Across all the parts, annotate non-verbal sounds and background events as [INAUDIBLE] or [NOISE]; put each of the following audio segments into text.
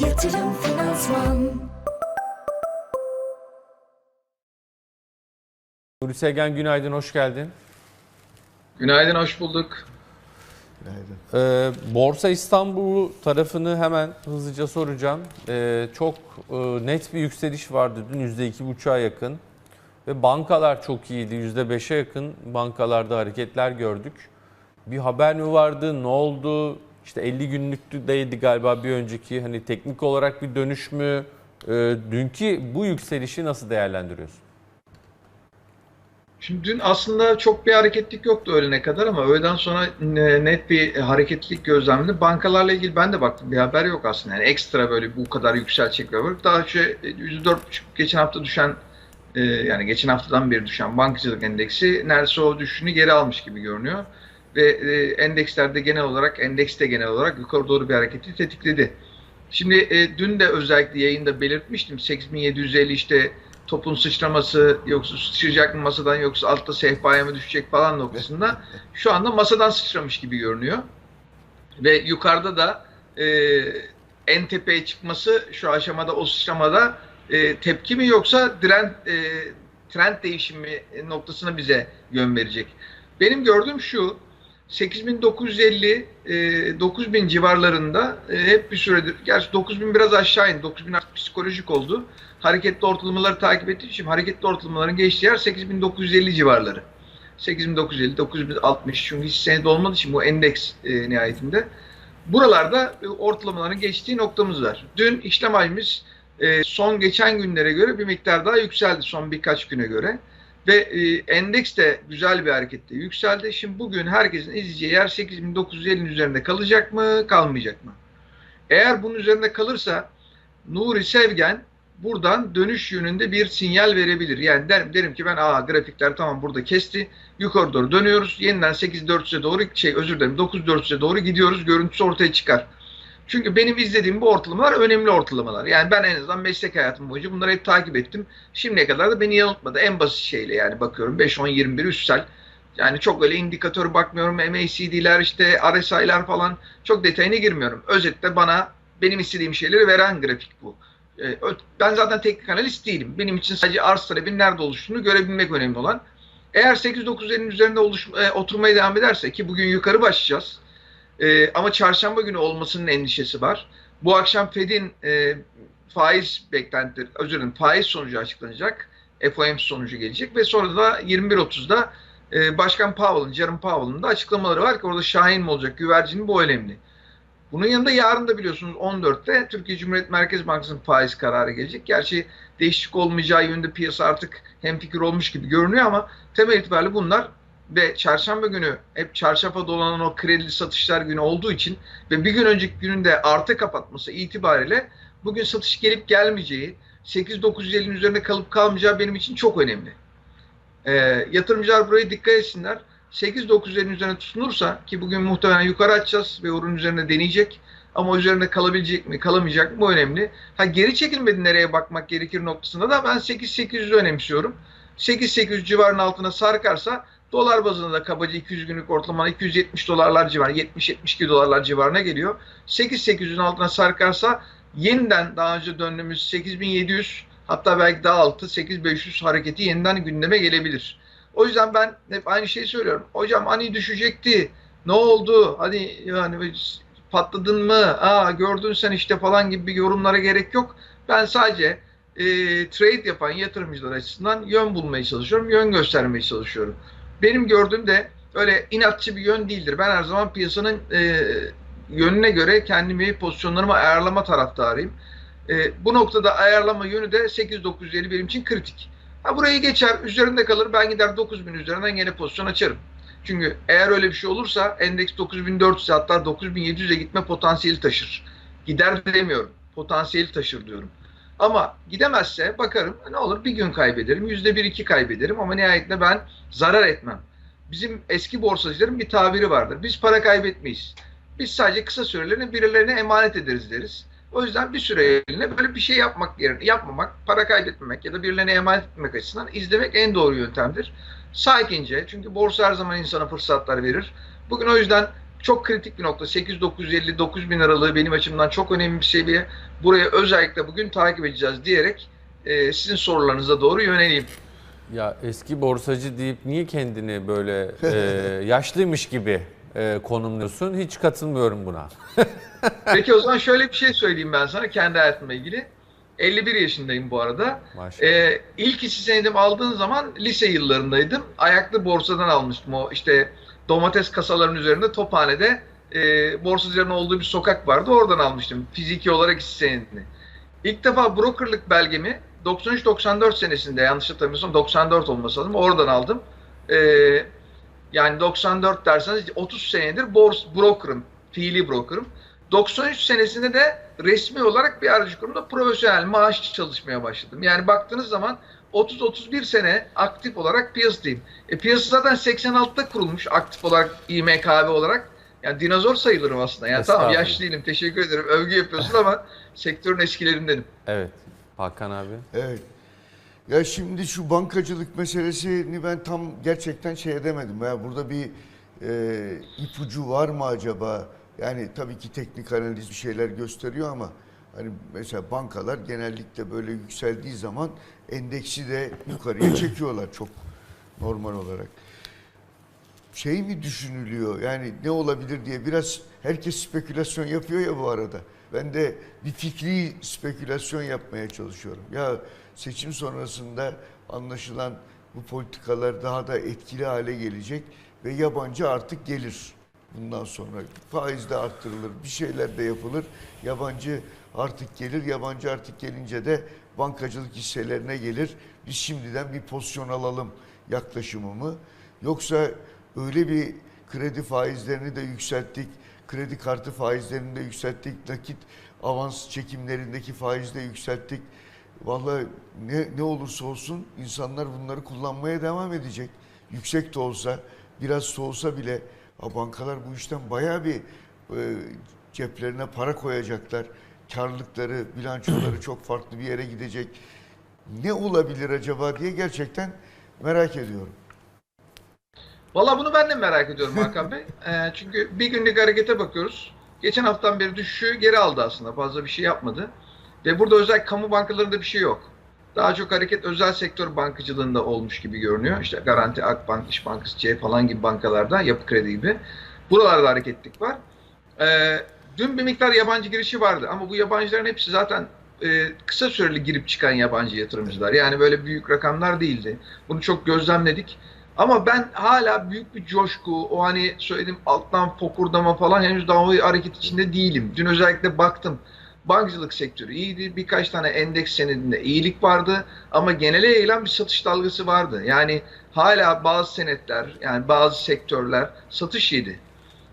Yatırım Finansman Nuri Sevgen günaydın, hoş geldin. Günaydın, hoş bulduk. Ee, Borsa İstanbul tarafını hemen hızlıca soracağım. Ee, çok e, net bir yükseliş vardı dün %2,5'a yakın. Ve bankalar çok iyiydi, %5'e yakın bankalarda hareketler gördük. Bir haber mi vardı, ne oldu? İşte 50 günlükteydi galiba bir önceki. Hani teknik olarak bir dönüş mü? Ee, dünkü bu yükselişi nasıl değerlendiriyorsun? Şimdi dün aslında çok bir hareketlik yoktu öğlene kadar ama öğleden sonra e, net bir hareketlilik gözlemledim. Bankalarla ilgili ben de baktım bir haber yok aslında. Yani ekstra böyle bu kadar yükselecek bir haber. Daha önce %4,5 geçen hafta düşen e, yani geçen haftadan beri düşen bankacılık endeksi neredeyse o düşüşünü geri almış gibi görünüyor. Ve e, endekslerde genel olarak, endekste genel olarak yukarı doğru bir hareketi tetikledi. Şimdi e, dün de özellikle yayında belirtmiştim 8750 işte topun sıçraması yoksa sıçrayacak mı masadan yoksa altta sehpaya mı düşecek falan noktasında [LAUGHS] şu anda masadan sıçramış gibi görünüyor. Ve yukarıda da e, en tepeye çıkması şu aşamada o sıçramada e, tepki mi yoksa trend, e, trend değişimi noktasına bize yön verecek. Benim gördüğüm şu 8950 e, 9000 civarlarında e, hep bir süredir gerçi 9000 biraz aşağı indi 9000 artık psikolojik oldu. Hareketli ortalamaları takip ettiğim için hareketli ortalamaların geçtiği yer 8950 civarları. 8950 9060 çünkü hiç senede olmadığı için bu endeks e, nihayetinde. Buralarda e, ortalamaların geçtiği noktamız var. Dün işlem hacmimiz e, son geçen günlere göre bir miktar daha yükseldi son birkaç güne göre ve e, endeks de güzel bir harekette yükseldi. Şimdi bugün herkesin izleyeceği yer 8950'nin üzerinde kalacak mı, kalmayacak mı? Eğer bunun üzerinde kalırsa Nuri Sevgen buradan dönüş yönünde bir sinyal verebilir. Yani derim, derim ki ben aa grafikler tamam burada kesti. Yukarı doğru dönüyoruz. Yeniden 8400'e doğru şey özür dilerim 9400'e doğru gidiyoruz. Görüntüsü ortaya çıkar. Çünkü benim izlediğim bu ortalamalar önemli ortalamalar. Yani ben en azından meslek hayatım boyunca bunları hep takip ettim. Şimdiye kadar da beni yanıltmadı. En basit şeyle yani bakıyorum 5, 10, 21 üstsel. Yani çok öyle indikatör bakmıyorum. MACD'ler işte RSI'ler falan çok detayına girmiyorum. Özetle bana benim istediğim şeyleri veren grafik bu. Ee, Ben zaten teknik analist değilim. Benim için sadece arz talebin nerede oluştuğunu görebilmek önemli olan. Eğer 8-9'ların üzerinde oluş, e, oturmaya devam ederse ki bugün yukarı başlayacağız. E, ama çarşamba günü olmasının endişesi var. Bu akşam Fed'in e, faiz beklentileri, özür dilerim faiz sonucu açıklanacak. FOMC sonucu gelecek ve sonra da 21.30'da e, Başkan Powell'ın, Jerome Powell'ın da açıklamaları var ki orada şahin mi olacak, güvercin mi bu önemli. Bunun yanında yarın da biliyorsunuz 14'te Türkiye Cumhuriyet Merkez Bankası'nın faiz kararı gelecek. Gerçi değişiklik olmayacağı yönünde piyasa artık hemfikir olmuş gibi görünüyor ama temel itibariyle bunlar ve çarşamba günü hep çarşafa dolanan o kredi satışlar günü olduğu için ve bir gün önceki günün de artı kapatması itibariyle bugün satış gelip gelmeyeceği 8-950'nin üzerinde kalıp kalmayacağı benim için çok önemli. Ee, yatırımcılar buraya dikkat etsinler. 8-950'nin üzerine tutunursa ki bugün muhtemelen yukarı açacağız ve orun üzerine deneyecek ama üzerinde kalabilecek mi kalamayacak mı önemli. Ha geri çekilmedi nereye bakmak gerekir noktasında da ben 8-800'ü önemsiyorum. 8-800 civarının altına sarkarsa Dolar bazında da kabaca 200 günlük ortalama 270 dolarlar civarı, 70-72 dolarlar civarına geliyor. 8-800'ün altına sarkarsa yeniden daha önce döndüğümüz 8700 hatta belki daha altı 8500 hareketi yeniden gündeme gelebilir. O yüzden ben hep aynı şeyi söylüyorum. Hocam hani düşecekti. Ne oldu? Hani yani patladın mı? Aa gördün sen işte falan gibi yorumlara gerek yok. Ben sadece e, trade yapan yatırımcılar açısından yön bulmaya çalışıyorum. Yön göstermeye çalışıyorum benim gördüğüm de öyle inatçı bir yön değildir. Ben her zaman piyasanın e, yönüne göre kendimi pozisyonlarımı ayarlama taraftarıyım. E, bu noktada ayarlama yönü de 8950 benim için kritik. Ha burayı geçer, üzerinde kalır. Ben gider 9000 üzerinden yine pozisyon açarım. Çünkü eğer öyle bir şey olursa endeks 9400 hatta 9700'e gitme potansiyeli taşır. Gider demiyorum. Potansiyeli taşır diyorum. Ama gidemezse bakarım ne olur bir gün kaybederim, yüzde bir iki kaybederim ama nihayetinde ben zarar etmem. Bizim eski borsacıların bir tabiri vardır. Biz para kaybetmeyiz. Biz sadece kısa sürelerini birilerine emanet ederiz deriz. O yüzden bir süreliğine böyle bir şey yapmak yerine yapmamak, para kaybetmemek ya da birilerine emanet etmek açısından izlemek en doğru yöntemdir. Sakince çünkü borsa her zaman insana fırsatlar verir. Bugün o yüzden çok kritik bir nokta. 8.950 bin aralığı benim açımdan çok önemli bir seviye. Buraya özellikle bugün takip edeceğiz diyerek e, sizin sorularınıza doğru yöneleyim. Ya eski borsacı deyip niye kendini böyle [LAUGHS] e, yaşlıymış gibi e, konumluyorsun? Hiç katılmıyorum buna. [LAUGHS] Peki o zaman şöyle bir şey söyleyeyim ben sana kendi hayatımla ilgili. 51 yaşındayım bu arada. Maşallah. Ee, ilk hisse senedimi aldığın zaman lise yıllarındaydım. Ayaklı borsadan almıştım o işte domates kasaların üzerinde Tophane'de e, borsacıların olduğu bir sokak vardı. Oradan almıştım fiziki olarak hisse senedini. İlk defa brokerlık belgemi 93-94 senesinde yanlış hatırlamıyorsam 94 olması lazım. Oradan aldım. Ee, yani 94 derseniz 30 senedir bors, brokerım, fiili brokerım. 93 senesinde de resmi olarak bir aracı kurumda profesyonel maaş çalışmaya başladım. Yani baktığınız zaman 30-31 sene aktif olarak piyasadayım. E, piyasa zaten 86'da kurulmuş aktif olarak İMKB olarak. Yani dinozor sayılırım aslında. Yani tamam Estağfurullah. yaş değilim teşekkür ederim. Övgü yapıyorsun ama [LAUGHS] sektörün eskilerindenim. Evet. Hakan abi. Evet. Ya şimdi şu bankacılık meselesini ben tam gerçekten şey edemedim. Ya burada bir e, ipucu var mı acaba? Yani tabii ki teknik analiz bir şeyler gösteriyor ama hani mesela bankalar genellikle böyle yükseldiği zaman endeksi de yukarıya [CLEARS THROAT] çekiyorlar çok normal olarak. Şey mi düşünülüyor yani ne olabilir diye biraz herkes spekülasyon yapıyor ya bu arada. Ben de bir fikri spekülasyon yapmaya çalışıyorum. Ya seçim sonrasında anlaşılan bu politikalar daha da etkili hale gelecek ve yabancı artık gelir. Bundan sonra faiz de arttırılır, bir şeyler de yapılır. Yabancı artık gelir, yabancı artık gelince de bankacılık hisselerine gelir. Biz şimdiden bir pozisyon alalım yaklaşımı mı? Yoksa öyle bir kredi faizlerini de yükselttik, kredi kartı faizlerini de yükselttik, nakit avans çekimlerindeki faizi de yükselttik. Vallahi ne, ne olursa olsun insanlar bunları kullanmaya devam edecek. Yüksek de olsa, biraz soğusa bile bankalar bu işten bayağı bir e, ceplerine para koyacaklar. Karlılıkları, bilançoları çok farklı bir yere gidecek. Ne olabilir acaba diye gerçekten merak ediyorum. Valla bunu ben de merak ediyorum Hakan Bey. [LAUGHS] Ee, çünkü bir günlük harekete bakıyoruz. Geçen haftan beri düşüşü geri aldı aslında. Fazla bir şey yapmadı. Ve burada özel kamu bankalarında bir şey yok. Daha çok hareket özel sektör bankacılığında olmuş gibi görünüyor. İşte Garanti, Akbank, İş Bankası, C falan gibi bankalarda, Yapı Kredi gibi. Buralarda hareketlik var. Ee, dün bir miktar yabancı girişi vardı ama bu yabancıların hepsi zaten e, kısa süreli girip çıkan yabancı yatırımcılar. Yani böyle büyük rakamlar değildi. Bunu çok gözlemledik. Ama ben hala büyük bir coşku, o hani söylediğim alttan fokurdama falan henüz daha o hareket içinde değilim. Dün özellikle baktım. Bankacılık sektörü iyiydi. Birkaç tane endeks senedinde iyilik vardı. Ama genele yayılan bir satış dalgası vardı. Yani hala bazı senetler, yani bazı sektörler satış yedi.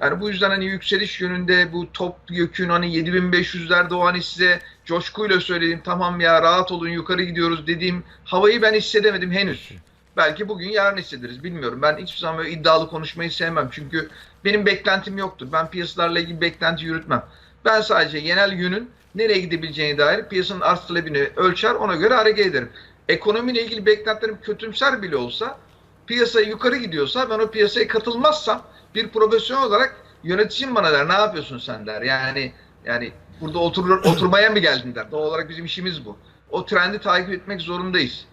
Yani bu yüzden hani yükseliş yönünde bu top yükün hani 7500'lerde o hani size coşkuyla söylediğim tamam ya rahat olun yukarı gidiyoruz dediğim havayı ben hissedemedim henüz. Belki bugün yarın hissederiz bilmiyorum. Ben hiçbir zaman böyle iddialı konuşmayı sevmem. Çünkü benim beklentim yoktur. Ben piyasalarla ilgili beklenti yürütmem. Ben sadece genel yönün nereye gidebileceğine dair piyasanın arz talebini ölçer ona göre hareket ederim. Ekonomiyle ilgili beklentilerim kötümser bile olsa piyasa yukarı gidiyorsa ben o piyasaya katılmazsam bir profesyonel olarak yöneticim bana der ne yapıyorsun sen der. Yani yani burada oturur, [LAUGHS] oturmaya mı geldin der. Doğal olarak bizim işimiz bu. O trendi takip etmek zorundayız.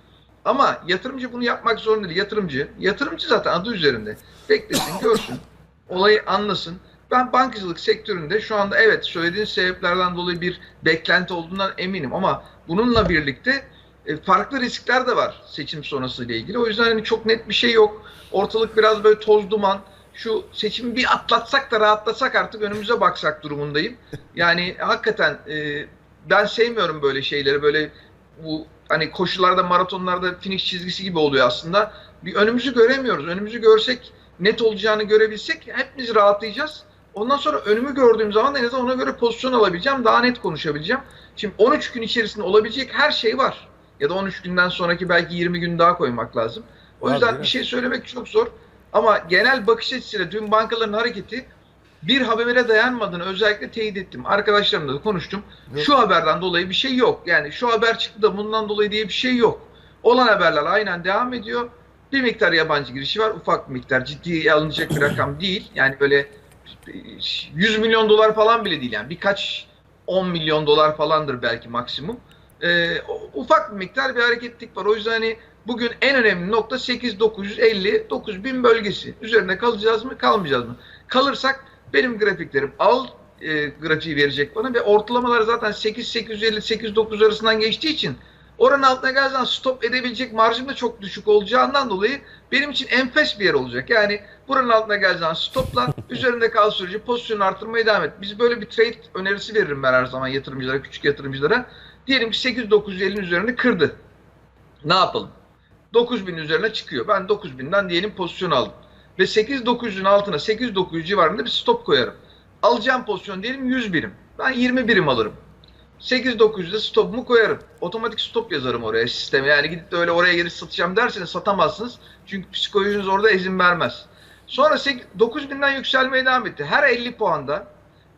Ama yatırımcı bunu yapmak zorunda değil. Yatırımcı, yatırımcı zaten adı üzerinde. Beklesin, görsün, olayı anlasın. Ben bankacılık sektöründe şu anda evet söylediğin sebeplerden dolayı bir beklenti olduğundan eminim ama bununla birlikte e, farklı riskler de var seçim sonrası ile ilgili. O yüzden hani çok net bir şey yok. Ortalık biraz böyle toz duman. Şu seçimi bir atlatsak da rahatlasak artık önümüze baksak durumundayım. [LAUGHS] Yani hakikaten e, ben sevmiyorum böyle şeyleri. Böyle bu hani koşularda, maratonlarda finish çizgisi gibi oluyor aslında. Bir önümüzü göremiyoruz. Önümüzü görsek, net olacağını görebilsek hepimiz rahatlayacağız. Ondan sonra önümü gördüğüm zaman en azından ona göre pozisyon alabileceğim, daha net konuşabileceğim. Şimdi 13 gün içerisinde olabilecek her şey var. Ya da 13 günden sonraki belki 20 gün daha koymak lazım. O yüzden bir şey söylemek çok zor. Ama genel bakış açısıyla dün bankaların hareketi bir habere dayanmadığını özellikle teyit ettim. Arkadaşlarımla da konuştum. Yok. Şu haberden dolayı bir şey yok. Yani şu haber çıktı da bundan dolayı diye bir şey yok. Olan haberler aynen devam ediyor. Bir miktar yabancı girişi var. Ufak bir miktar. Ciddiye alınacak bir rakam değil. Yani böyle 100 milyon dolar falan bile değil yani birkaç 10 milyon dolar falandır belki maksimum. Ee, ufak bir miktar bir hareketlik var. O yüzden hani bugün en önemli nokta 8950 9000 bölgesi. Üzerinde kalacağız mı, kalmayacağız mı? Kalırsak benim grafiklerim al e, grafiği verecek bana ve ortalamalar zaten 8 850 8 9 arasından geçtiği için oranın altına zaman stop edebilecek marjım da çok düşük olacağından dolayı benim için enfes bir yer olacak. Yani buranın altına zaman stopla [LAUGHS] üzerinde kal sürece pozisyonu artırmaya devam et. Biz böyle bir trade önerisi veririm ben her zaman yatırımcılara, küçük yatırımcılara. Diyelim ki 8950'nin üzerinde kırdı. Ne yapalım? 9000 üzerine çıkıyor. Ben 9000'den diyelim pozisyon aldım. Ve 8900'ün altına 8900 civarında bir stop koyarım. Alacağım pozisyon diyelim 100 birim. Ben 20 birim alırım. 8900'de stopumu koyarım. Otomatik stop yazarım oraya sisteme. Yani gidip de öyle oraya geri satacağım derseniz satamazsınız. Çünkü psikolojiniz orada izin vermez. Sonra 8 9000'den yükselmeye devam etti. Her 50 puanda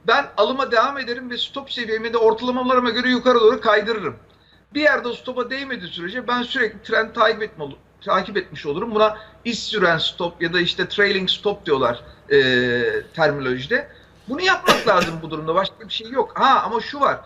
ben alıma devam ederim ve stop seviyemi de ortalamalarıma göre yukarı doğru kaydırırım. Bir yerde stopa değmediği sürece ben sürekli trend takip, etme, takip etmiş olurum. Buna iş süren stop ya da işte trailing stop diyorlar e, terminolojide. Bunu yapmak [COUGHS] lazım bu durumda. Başka bir şey yok. Ha ama şu var.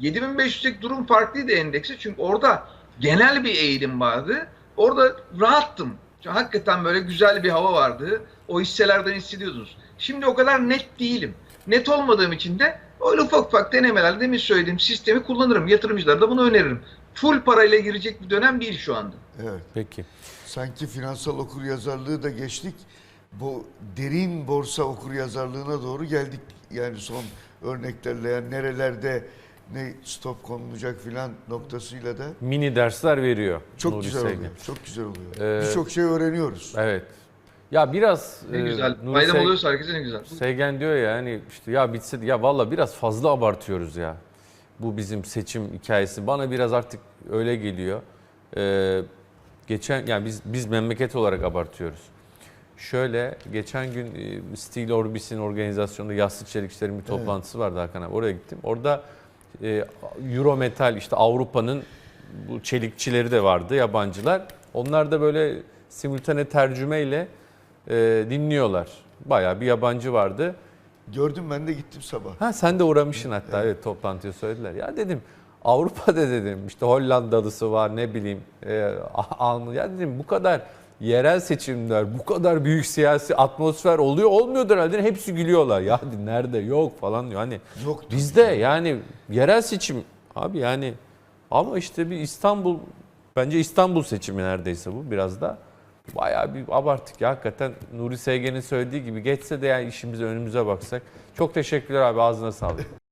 7500'lik durum farklıydı endeksi. Çünkü orada genel bir eğilim vardı. Orada rahattım. Çünkü hakikaten böyle güzel bir hava vardı. O hisselerden hissediyordunuz. Şimdi o kadar net değilim. Net olmadığım için de öyle ufak ufak denemelerle demin söylediğim sistemi kullanırım. Yatırımcılara da bunu öneririm. Full parayla girecek bir dönem değil şu anda. Evet. Peki. Sanki finansal okuryazarlığı da geçtik. Bu derin borsa okuryazarlığına doğru geldik. Yani son örneklerle yani nerelerde ne stop konulacak filan noktasıyla da Mini dersler veriyor. çok Nuri güzel Sevgen. oluyor. Çok güzel oluyor. Ee, Birçok şey öğreniyoruz. Evet. Ya biraz Ne e, güzel. Nuri Faydam Sev- oluyorsa herkese ne güzel. Seygen diyor ya hani işte ya bitse ya valla biraz fazla abartıyoruz ya. Bu bizim seçim hikayesi bana biraz artık öyle geliyor. Ee, geçen yani biz biz memleket olarak abartıyoruz. Şöyle geçen gün e, Steel Orbis'in organizasyonunda yassı çelikçilerin bir toplantısı vardı Hakan abi. Oraya gittim. Orada e, Eurometal işte Avrupa'nın bu çelikçileri de vardı yabancılar. Onlar da böyle simultane tercümeyle e, dinliyorlar. Bayağı bir yabancı vardı. Gördüm ben de gittim sabah. Ha sen de uğramışsın hatta evet toplantıya söylediler. Ya dedim Avrupa'da dedim işte Hollandalısı var ne bileyim e, Alman ya dedim bu kadar yerel seçimler bu kadar büyük siyasi atmosfer oluyor olmuyordur herhalde hepsi gülüyorlar. Ya nerede yok falan diyor. Hani Yok bizde yani yerel seçim abi yani ama işte bir İstanbul bence İstanbul seçimi neredeyse bu biraz da bayağı bir abarttık ya hakikaten Nuri Sevgen'in söylediği gibi geçse de yani işimize önümüze baksak. Çok teşekkürler abi ağzına sağlık.